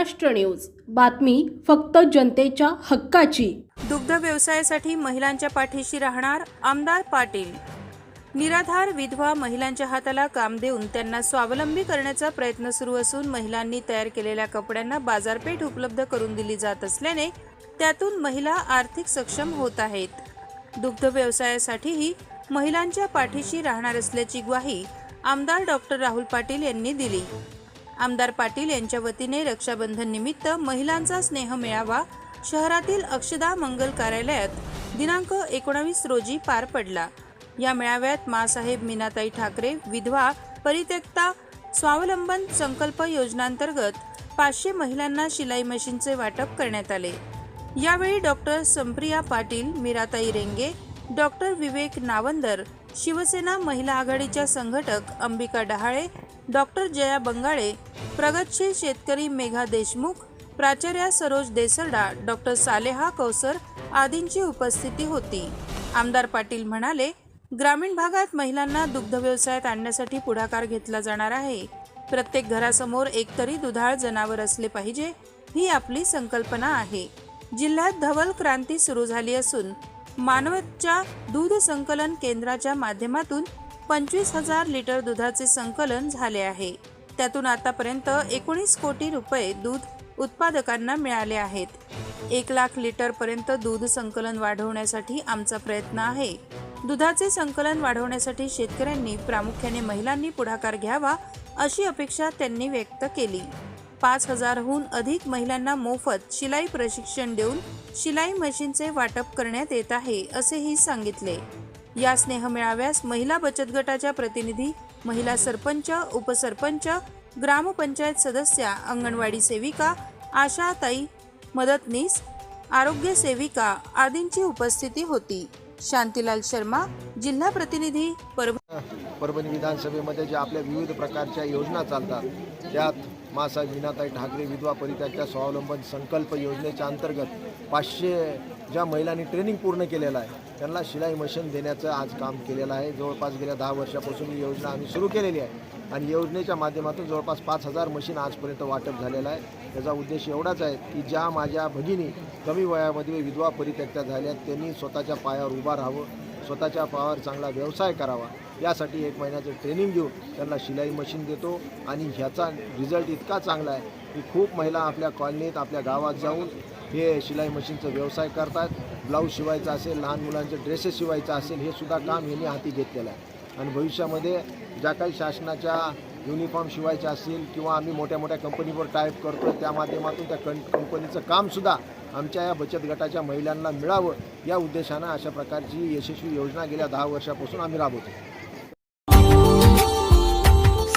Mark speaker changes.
Speaker 1: Maharashtra news. बातमी फक्त जनतेच्या हक्काची.
Speaker 2: दुग्ध व्यवसायासाठी महिलांच्या पाठीशी राहणार आमदार पाटील. निराधार विधवा महिलांच्या हाताला काम देऊन त्यांना स्वावलंबी करण्याचा प्रयत्न सुरू असून महिलांनी तयार केलेल्या कपड्यांना बाजारपेठ उपलब्ध करून दिली जात असल्याने त्यातून महिला आर्थिक सक्षम होत आहेत. दुग्ध व्यवसायासाठीही महिलांच्या पाठीशी राहणार असल्याची ग्वाही आमदार डॉक्टर राहुल पाटील यांनी दिली. आमदार पाटील यांच्या वतीने रक्षाबंधन निमित्त महिलांचा स्नेह मिळावा शहरातील अक्षदा मंगल कार्यालयात दिनांक एकोणावीस रोजी पार पडला. या मेळाव्यात मासाहेब मीनाताई ठाकरे विधवा परित्यक्ता स्वावलंबन संकल्प योजनांतर्गत पाचशे महिलांना शिलाई मशीनचे वाटप करण्यात आले. यावेळी डॉक्टर संप्रिया पाटील मीराताई रेंगे डॉक्टर विवेक नावंदर शिवसेना महिला आघाडीच्या संघटक अंबिका डहाळे डॉक्टर जया बंगाळे प्रगतशील शेतकरी मेघा देशमुख प्राचार्या सरोज देसरडा डॉक्टर सालेहा कौसर आदींची उपस्थिती होती. आमदार पाटील म्हणाले ग्रामीण भागात महिलांना दुग्ध व्यवसायात आणण्यासाठी पुढाकार घेतला जाणार आहे. प्रत्येक घरासमोर एकतरी दुधाळ जनावर असले पाहिजे ही आपली संकल्पना आहे. जिल्ह्यात धवल क्रांती सुरू झाली असून मानवतच्या दूध संकलन केंद्राच्या माध्यमातून पंचवीस हजार लिटर दुधाचे संकलन झाले आहे. त्यातून आतापर्यंत एकोणीस कोटी रुपये दूध उत्पादकांना मिळाले आहेत. एक लाख लिटर पर्यंत दूध संकलन वाढवण्यासाठी आमचा प्रयत्न आहे. दुधाचे संकलन वाढवण्यासाठी शेतकऱ्यांनी प्रामुख्याने महिलांनी पुढाकार घ्यावा अशी अपेक्षा त्यांनी व्यक्त केली. पाच हजारहून अधिक महिलांना मोफत शिलाई प्रशिक्षण देऊन शिलाई मशीनचे वाटप करण्यात येत आहे असेही सांगितले. या स्नेह मेळाव्यास महिला बचत गटाच्या प्रतिनिधी महिला सरपंच उपसरपंच ग्रामपंचायत सदस्या अंगणवाडी सेविका आशाताई मदतनीस आरोग्य सेविका आदींची उपस्थिती होती. शांतीलाल शर्मा जिल्हा प्रतिनिधी परभणी.
Speaker 3: परभणी विधानसभेमध्ये ज्या आपल्या विविध प्रकारच्या योजना चालतात त्यात मासा विनाताई ठाकरे विधवा परित्याच्या स्वावलंबन संकल्प योजनेच्या अंतर्गत पाचशे ज्या महिलांनी ट्रेनिंग पूर्ण केलेलं आहे त्यांना शिलाई मशीन देण्याचं आज काम केलेलं आहे. जवळपास गेल्या दहा वर्षापासून ही योजना आम्ही सुरू केलेली आहे. आणि योजनेच्या माध्यमातून जवळपास पाच हजार मशीन आजपर्यंत वाटप झालेलं आहे. त्याचा उद्देश एवढाच आहे की ज्या माझ्या भगिनी कमी वयामध्ये विधवा परित्यक्त्या झाल्या त्यांनी स्वतःच्या पायावर उभा राहावं स्वतःच्या पायावर चांगला व्यवसाय करावा. यासाठी एक महिन्याचं ट्रेनिंग घेऊन त्यांना शिलाई मशीन देतो. आणि ह्याचा रिझल्ट इतका चांगला आहे की खूप महिला आपल्या कॉलनीत आपल्या गावात जाऊन हे शिलाई मशीनचा व्यवसाय करतात. ब्लाऊज शिवायचा असेल लहान मुलांचे ड्रेसेस शिवायचं असेल हे सुद्धा काम यांनी हाती घेतलेलं आहे. आणि भविष्यामध्ये ज्या काही शासनाच्या युनिफॉर्म शिवायचे असतील किंवा आम्ही मोठ्या मोठ्या कंपनीवर टाईप करतो त्या माध्यमातून त्या कं कंपनीचं कामसुद्धा आमच्या या बचत गटाच्या महिलांना मिळावं या उद्देशानं अशा प्रकारची यशस्वी योजना गेल्या दहा वर्षापासून आम्ही राबवतो